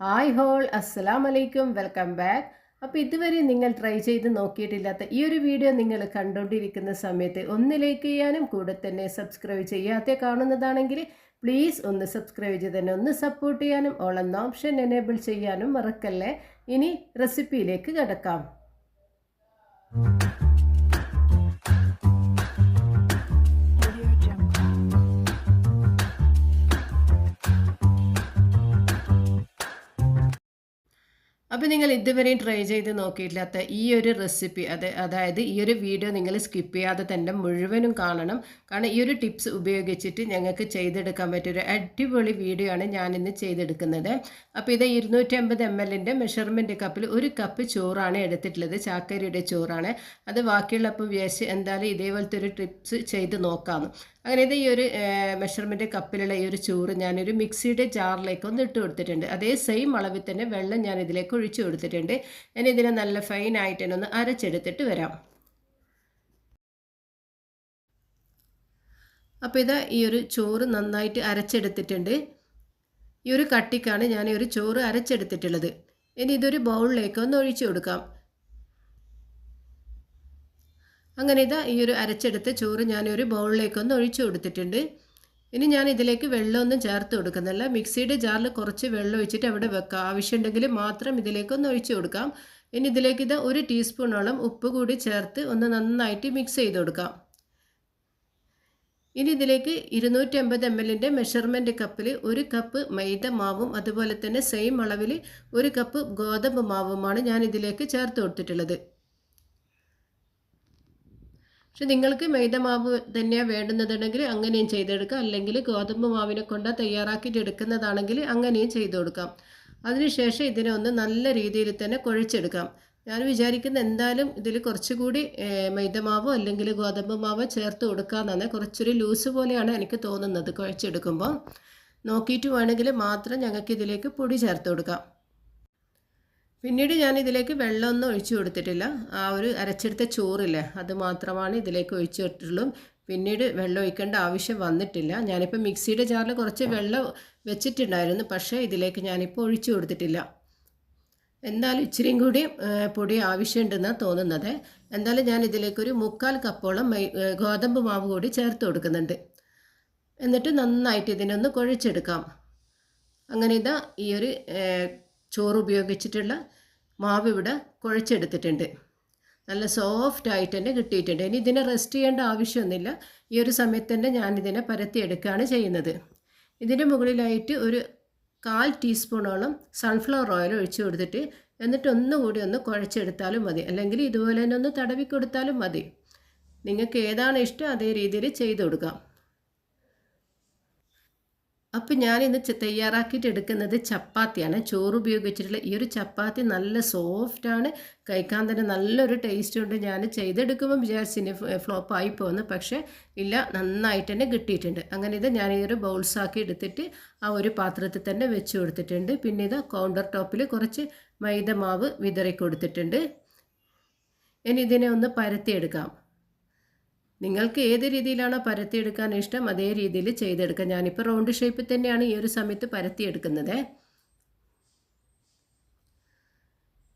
Hi whole അസ്സലാം വലൈക്കും welcome back അപ്പോൾ ഇതുവരെ നിങ്ങൾ ട്രൈ ചെയ്ത് നോക്കിയിട്ടില്ലാത്ത ഈ ഒരു വീഡിയോ നിങ്ങൾ കണ്ടുകൊണ്ടിരിക്കുന്ന സമയത്ത് ഒന്ന് ലൈക്ക് ചെയ്യാനും കൂടെ തന്നെ സബ്സ്ക്രൈബ് ചെയ്യാതെ കാണുന്നതാണെങ്കിൽ പ്ലീസ് ഒന്ന് സബ്സ്ക്രൈബ് ചെയ്ത് തന്നെ ഒന്ന് സപ്പോർട്ട് ചെയ്യാനും ഓൾ എന്ന ഓപ്ഷൻ എനേബിൾ ചെയ്യാനും മറക്കല്ലേ? ഇനി റെസിപ്പിയിലേക്ക് കിടക്കാം. അപ്പോൾ നിങ്ങൾ ഇതുവരെയും ട്രൈ ചെയ്ത് നോക്കിയിട്ടില്ലാത്ത ഈ ഒരു റെസിപ്പി അത് അതായത് ഈ ഒരു വീഡിയോ നിങ്ങൾ സ്കിപ്പ് ചെയ്യാതെ തന്നെ മുഴുവനും കാണണം. കാരണം ഈ ഒരു ടിപ്സ് ഉപയോഗിച്ചിട്ട് ഞങ്ങൾക്ക് ചെയ്തെടുക്കാൻ പറ്റിയൊരു അടിപൊളി വീഡിയോ ആണ് ഞാനിന്ന് ചെയ്തെടുക്കുന്നത്. അപ്പോൾ ഇത് ഇരുന്നൂറ്റി അമ്പത് എം എല്ലിന്റെ മെഷർമെന്റ് കപ്പിൽ ഒരു കപ്പ് ചോറാണ് എടുത്തിട്ടുള്ളത് ചാക്കരിയുടെ ചോറാണ്. അത് ബാക്കിയുള്ളപ്പോൾ വിചാരിച്ച് എന്തായാലും ഇതേപോലത്തെ ഒരു ടിപ്സ് ചെയ്ത് നോക്കാം. അങ്ങനെ ഇത് ഈ ഒരു മെഷർമെന്റ് കപ്പിലുള്ള ഈ ഒരു ചോറ് ഞാനൊരു മിക്സിയുടെ ജാറിലേക്ക് ഒന്ന് ഇട്ട് കൊടുത്തിട്ടുണ്ട്. അതേ സെയിം അളവിൽ തന്നെ വെള്ളം ഞാൻ ഇതിലേക്ക് ഒഴിച്ചു കൊടുത്തിട്ടുണ്ട്. ഞാൻ ഇതിനെ നല്ല ഫൈനായിട്ട് തന്നെ ഒന്ന് അരച്ചെടുത്തിട്ട് വരാം. അപ്പോൾ ഇതാ ഈ ഒരു ചോറ് നന്നായിട്ട് അരച്ചെടുത്തിട്ടുണ്ട്. ഈ ഒരു കട്ടിക്കാണ് ഞാൻ ഈ ഒരു ചോറ് അരച്ചെടുത്തിട്ടുള്ളത്. ഇനി ഇതൊരു ബൗളിലേക്ക് ഒന്ന് ഒഴിച്ചു കൊടുക്കാം. അങ്ങനെ ഇതാ ഈ ഒരു അരച്ചെടുത്ത ചോറ് ഞാൻ ഒരു ബൗളിലേക്ക് ഒന്ന് ഒഴിച്ചു കൊടുത്തിട്ടുണ്ട്. ഇനി ഞാൻ ഇതിലേക്ക് വെള്ളമൊന്നും ചേർത്ത് കൊടുക്കുന്നില്ല. മിക്സിയുടെ ജാറിൽ കുറച്ച് വെള്ളം ഒഴിച്ചിട്ട് അവിടെ വെക്കാം. ആവശ്യമുണ്ടെങ്കിൽ മാത്രം ഇതിലേക്ക് ഒന്ന് ഒഴിച്ചു കൊടുക്കാം. ഇനി ഇതിലേക്ക് ഇത് ഒരു ടീസ്പൂണോളം ഉപ്പ് കൂടി ചേർത്ത് ഒന്ന് നന്നായിട്ട് മിക്സ് ചെയ്ത് കൊടുക്കാം. ഇനി ഇതിലേക്ക് ഇരുന്നൂറ്റി അമ്പത് എം എല്ലിന്റെ മെഷർമെന്റ് കപ്പിൽ ഒരു കപ്പ് മൈദ മാവും അതുപോലെ തന്നെ സെയിം അളവിൽ ഒരു കപ്പ് ഗോതമ്പ് മാവുമാണ് ഞാൻ ഇതിലേക്ക് ചേർത്ത് കൊടുത്തിട്ടുള്ളത്. പക്ഷെ നിങ്ങൾക്ക് മൈദ മാവ് തന്നെയാണ് വേണ്ടുന്നതുണ്ടെങ്കിൽ അങ്ങനെയും ചെയ്തെടുക്കാം. അല്ലെങ്കിൽ ഗോതമ്പ് മാവിനെ കൊണ്ട് തയ്യാറാക്കിയിട്ട് എടുക്കുന്നതാണെങ്കിൽ അങ്ങനെയും ചെയ്തു കൊടുക്കാം. അതിനുശേഷം ഇതിനെ ഒന്ന് നല്ല രീതിയിൽ തന്നെ കുഴച്ചെടുക്കാം. ഞാൻ വിചാരിക്കുന്ന എന്തായാലും ഇതിൽ കുറച്ചുകൂടി മൈദമാവോ അല്ലെങ്കിൽ ഗോതമ്പ് മാവോ ചേർത്ത് കൊടുക്കാമെന്നാണ് കുറച്ചൊരു ലൂസ് പോലെയാണ് എനിക്ക് തോന്നുന്നത് കുഴച്ചെടുക്കുമ്പോൾ. നോക്കിയിട്ട് വേണമെങ്കിൽ മാത്രം ഞങ്ങൾക്ക് ഇതിലേക്ക് പൊടി ചേർത്ത് കൊടുക്കാം. പിന്നീട് ഞാൻ ഇതിലേക്ക് വെള്ളമൊന്നും ഒഴിച്ചു കൊടുത്തിട്ടില്ല. ആ ഒരു അരച്ചെടുത്ത ചോറില്ലേ അത് മാത്രമാണ് ഇതിലേക്ക് ഒഴിച്ചു കൊടുത്തിട്ടുള്ളൂ. പിന്നീട് വെള്ളം ഒഴിക്കേണ്ട ആവശ്യം വന്നിട്ടില്ല. ഞാനിപ്പോൾ മിക്സിയുടെ ജാറിൽ കുറച്ച് വെള്ളം വെച്ചിട്ടുണ്ടായിരുന്നു പക്ഷേ ഇതിലേക്ക് ഞാനിപ്പോൾ ഒഴിച്ചു കൊടുത്തിട്ടില്ല. എന്തായാലും ഇച്ചിരിയും കൂടി പൊടി ആവശ്യമുണ്ടെന്നാണ് തോന്നുന്നത്. എന്തായാലും ഞാൻ ഇതിലേക്കൊരു മുക്കാൽ കപ്പോളം ഗോതമ്പ് മാവ് കൂടി ചേർത്ത് കൊടുക്കുന്നുണ്ട്. എന്നിട്ട് നന്നായിട്ട് ഇതിനൊന്ന് കുഴച്ചെടുക്കാം. അങ്ങനെ ഇതാ ഈ ഒരു ചോറ് ഉപയോഗിച്ചിട്ടുള്ള മാവ് ഇവിടെ കുഴച്ചെടുത്തിട്ടുണ്ട്. നല്ല സോഫ്റ്റ് ആയിട്ട് തന്നെ കിട്ടിയിട്ടുണ്ട്. ഇനി ഇതിനെ റെസ്റ്റ് ചെയ്യേണ്ട ആവശ്യമൊന്നുമില്ല. ഈ ഒരു സമയത്ത് തന്നെ ഞാനിതിനെ പരത്തിയെടുക്കുകയാണ് ചെയ്യുന്നത്. ഇതിന്റെ മുകളിലായിട്ട് ഒരു കാൽ ടീസ്പൂണോളം സൺഫ്ലവർ ഓയിൽ ഒഴിച്ചു കൊടുത്തിട്ട് എന്നിട്ട് ഒന്നുകൂടി ഒന്ന് കുഴച്ചെടുത്താലും മതി. അല്ലെങ്കിൽ ഇതുപോലെ തന്നെ ഒന്ന് തടവി കൊടുത്താലും മതി. നിങ്ങൾക്ക് ഏതാണ് ഇഷ്ടം അതേ രീതിയിൽ ചെയ്ത് കൊടുക്കാം. അപ്പം ഇന്ന് തയ്യാറാക്കിയിട്ട് എടുക്കുന്നത് ചപ്പാത്തിയാണ്. ചോറ് ഉപയോഗിച്ചിട്ടുള്ള ഈ ഒരു ചപ്പാത്തി നല്ല സോഫ്റ്റാണ് കഴിക്കാൻ തന്നെ നല്ലൊരു ടേസ്റ്റ് ഉണ്ട്. ഞാൻ ചെയ്തെടുക്കുമ്പോൾ വിചാരിച്ചിന് ഫ്ലോപ്പ് ആയി പോകുന്നു പക്ഷേ ഇല്ല നന്നായിട്ട് തന്നെ കിട്ടിയിട്ടുണ്ട്. അങ്ങനെ ഇത് ഞാൻ ഈ ഒരു ബൗൾസാക്കി എടുത്തിട്ട് ആ ഒരു പാത്രത്തിൽ തന്നെ വെച്ച് കൊടുത്തിട്ടുണ്ട്. പിന്നെ ഇത് കൗണ്ടർ ടോപ്പിൽ കുറച്ച് മൈദ മാവ് വിതറി കൊടുത്തിട്ടുണ്ട്. ഇനി ഇതിനെ ഒന്ന് പരത്തിയെടുക്കാം നിങ്ങൾക്ക് ഏത് രീതിയിലാണോ പരത്തിയെടുക്കാൻ ഇഷ്ടം അതേ രീതിയിൽ ചെയ്തെടുക്കാം. ഞാനിപ്പോൾ റൗണ്ട് ഷേപ്പിൽ തന്നെയാണ് ഈ ഒരു സമയത്ത് പരത്തിയെടുക്കുന്നത്.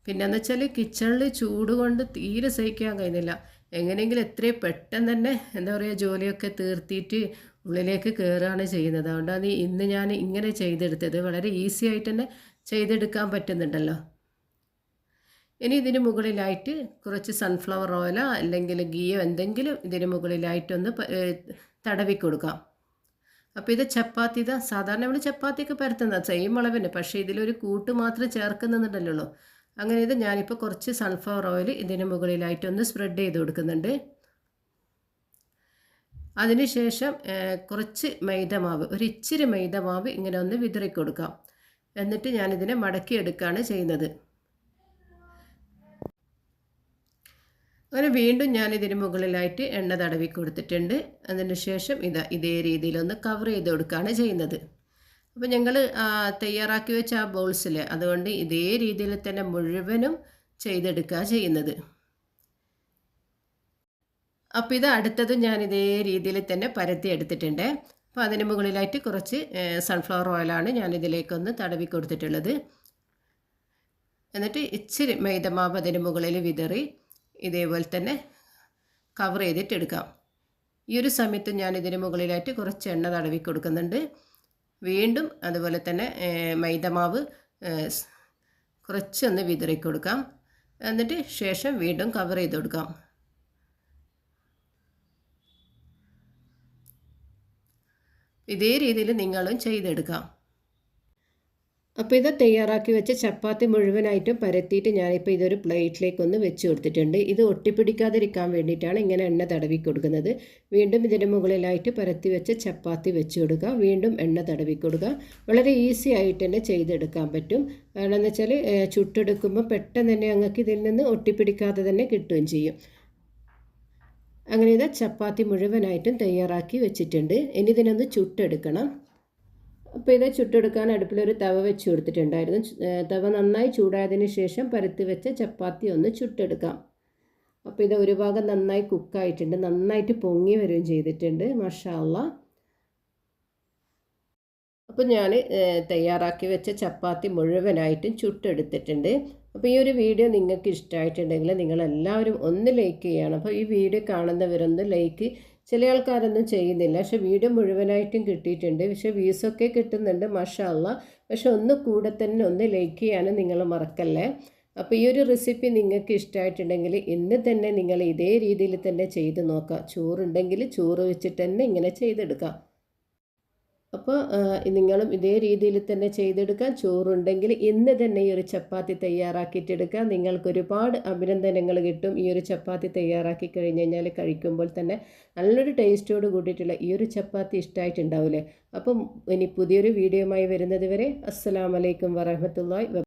പിന്നെന്ന് വെച്ചാൽ കിച്ചണിൽ ചൂട് കൊണ്ട് തീരെ സഹിക്കാൻ കഴിയുന്നില്ല. എങ്ങനെയെങ്കിലും എത്രയും പെട്ടെന്ന് തന്നെ എന്താ പറയുക ജോലിയൊക്കെ തീർത്തിയിട്ട് ഉള്ളിലേക്ക് കയറുകയാണ് ചെയ്യുന്നത്. അതുകൊണ്ടാണ് ഇന്ന് ഞാൻ ഇങ്ങനെ ചെയ്തെടുത്തത്. വളരെ ഈസി ആയിട്ട് തന്നെ ചെയ്തെടുക്കാൻ പറ്റുന്നുണ്ടല്ലോ. ഇനി ഇതിന് മുകളിലായിട്ട് കുറച്ച് സൺഫ്ലവർ ഓയിലോ അല്ലെങ്കിൽ ഗീയോ എന്തെങ്കിലും ഇതിന് മുകളിലായിട്ടൊന്ന് തടവി കൊടുക്കാം. അപ്പോൾ ഇത് ചപ്പാത്തി ഇതാ സാധാരണ നമ്മൾ ചപ്പാത്തിയൊക്കെ പരത്തുന്ന സെയിം അളവിന് പക്ഷേ ഇതിലൊരു കൂട്ട് മാത്രം ചേർക്കുന്നുണ്ടല്ലോ അങ്ങനെ ഇത് ഞാനിപ്പോൾ കുറച്ച് സൺഫ്ലവർ ഓയിൽ ഇതിന് മുകളിലായിട്ടൊന്ന് സ്പ്രെഡ് ചെയ്ത് കൊടുക്കുന്നുണ്ട്. അതിനുശേഷം കുറച്ച് മൈദമാവ് ഒരു ഇച്ചിരി മൈദമാവ് ഇങ്ങനെ ഒന്ന് വിതറി കൊടുക്കാം എന്നിട്ട് ഞാനിതിനെ മടക്കിയെടുക്കുകയാണ് ചെയ്യുന്നത്. അങ്ങനെ വീണ്ടും ഞാൻ ഇതിന് മുകളിലായിട്ട് എണ്ണ തടവി കൊടുത്തിട്ടുണ്ട്. അതിന് ശേഷം ഇതാ ഇതേ രീതിയിലൊന്ന് കവർ ചെയ്ത് കൊടുക്കുകയാണ് ചെയ്യുന്നത്. അപ്പോൾ ഞങ്ങൾ തയ്യാറാക്കി വെച്ച ആ ബോൾസിൽ അതുകൊണ്ട് ഇതേ രീതിയിൽ തന്നെ മുഴുവനും ചെയ്തെടുക്കുക ചെയ്യുന്നത്. അപ്പോൾ ഇത് അടുത്തതും ഞാൻ ഇതേ രീതിയിൽ തന്നെ പരത്തി എടുത്തിട്ടുണ്ട്. അപ്പോൾ അതിന് മുകളിലായിട്ട് കുറച്ച് സൺഫ്ലവർ ഓയിലാണ് ഞാൻ ഇതിലേക്കൊന്ന് തടവി കൊടുത്തിട്ടുള്ളത്. എന്നിട്ട് ഇച്ചിരി മൈദമാവ് അതിന് മുകളിൽ വിതറി. ഇതേപോലെ തന്നെ കവർ ചെയ്തിട്ട് എടുക്കാം ഈ ഒരു സമയത്ത് ഞാൻ ഇതിന് മുകളിലായിട്ട് കുറച്ച് എണ്ണ തടവി കൊടുക്കുന്നുണ്ട്. വീണ്ടും അതുപോലെ തന്നെ മൈദമാവ് കുറച്ചൊന്ന് വിതറി കൊടുക്കാം. എന്നിട്ട് ശേഷം വീണ്ടും കവർ ചെയ്ത് കൊടുക്കാം. ഇതേ രീതിയിൽ നിങ്ങളും ചെയ്തെടുക്കാം. അപ്പോൾ ഇത് തയ്യാറാക്കി വെച്ച ചപ്പാത്തി മുഴുവനായിട്ടും പരത്തിയിട്ട് ഞാനിപ്പോൾ ഇതൊരു പ്ലേറ്റിലേക്ക് ഒന്ന് വെച്ച് കൊടുത്തിട്ടുണ്ട്. ഇത് ഒട്ടിപ്പിടിക്കാതിരിക്കാൻ വേണ്ടിയിട്ടാണ് ഇങ്ങനെ എണ്ണ തടവി കൊടുക്കുന്നത്. വീണ്ടും ഇതിന്റെ മുകളിലായിട്ട് പരത്തി വെച്ച ചപ്പാത്തി വെച്ച് കൊടുക്കുക. വീണ്ടും എണ്ണ തടവി കൊടുക്കുക. വളരെ ഈസി ആയിട്ട് തന്നെ ചെയ്തെടുക്കാൻ പറ്റും. കാരണം എന്ന് വെച്ചാൽ ചുട്ടെടുക്കുമ്പോൾ പെട്ടെന്ന് തന്നെ ഞങ്ങൾക്ക് ഇതിൽ നിന്ന് ഒട്ടിപ്പിടിക്കാതെ തന്നെ കിട്ടുകയും ചെയ്യും. അങ്ങനെ ഇത് ചപ്പാത്തി മുഴുവനായിട്ടും തയ്യാറാക്കി വെച്ചിട്ടുണ്ട്. ഇനി ഇതിനൊന്ന് ചുട്ടെടുക്കണം. അപ്പോൾ ഇത് ചുട്ടെടുക്കാൻ അടുപ്പിലൊരു തവ വെച്ച് കൊടുത്തിട്ടുണ്ടായിരുന്നു. തവ നന്നായി ചൂടായതിന് ശേഷം പരത്തി വെച്ച ചപ്പാത്തി ഒന്ന് ചുട്ടെടുക്കാം. അപ്പോൾ ഇത് ഒരു ഭാഗം നന്നായി കുക്കായിട്ടുണ്ട്. നന്നായിട്ട് പൊങ്ങി വരികയും ചെയ്തിട്ടുണ്ട്. മഷാല്ല അപ്പോൾ ഞാൻ തയ്യാറാക്കി വെച്ച ചപ്പാത്തി മുഴുവനായിട്ടും ചുട്ടെടുത്തിട്ടുണ്ട്. അപ്പോൾ ഈ ഒരു വീഡിയോ നിങ്ങൾക്ക് ഇഷ്ടമായിട്ടുണ്ടെങ്കിൽ നിങ്ങളെല്ലാവരും ഒന്ന് ലൈക്ക് ചെയ്യണം. അപ്പോൾ ഈ വീഡിയോ കാണുന്നവരൊന്ന് ലൈക്ക് ചില ആൾക്കാരൊന്നും ചെയ്യുന്നില്ല. പക്ഷെ വീട് മുഴുവനായിട്ടും കിട്ടിയിട്ടുണ്ട്. പക്ഷെ വ്യൂസൊക്കെ കിട്ടുന്നുണ്ട് മഷാല്ല പക്ഷെ ഒന്ന് കൂടെ തന്നെ ഒന്ന് ലൈക്ക് ചെയ്യാനും നിങ്ങൾ മറക്കല്ലേ? അപ്പോൾ ഈ ഒരു റെസിപ്പി നിങ്ങൾക്ക് ഇഷ്ടമായിട്ടുണ്ടെങ്കിൽ ഇന്ന് തന്നെ നിങ്ങൾ ഇതേ രീതിയിൽ തന്നെ ചെയ്ത് നോക്കാം ചോറുണ്ടെങ്കിൽ ചോറ് വെച്ചിട്ട് തന്നെ ഇങ്ങനെ ചെയ്തെടുക്കാം അപ്പോൾ നിങ്ങളും ഇതേ രീതിയിൽ തന്നെ ചെയ്തെടുക്കാം. ചോറുണ്ടെങ്കിൽ ഇന്ന് തന്നെ ഈ ഒരു ചപ്പാത്തി തയ്യാറാക്കിയിട്ടെടുക്കാം. നിങ്ങൾക്ക് ഒരുപാട് അഭിനന്ദനങ്ങൾ കിട്ടും ഈ ഒരു ചപ്പാത്തി തയ്യാറാക്കി കഴിഞ്ഞ് കഴിഞ്ഞാൽ കഴിക്കുമ്പോൾ തന്നെ. നല്ലൊരു ടേസ്റ്റോട് കൂടിയിട്ടുള്ള ഈ ഒരു ചപ്പാത്തി ഇഷ്ടമായിട്ടുണ്ടാവില്ലേ അപ്പം ഇനി പുതിയൊരു വീഡിയോയുമായി വരുന്നത് വരെ അസ്സാം വലൈക്കും വരഹമത്തല്ലായി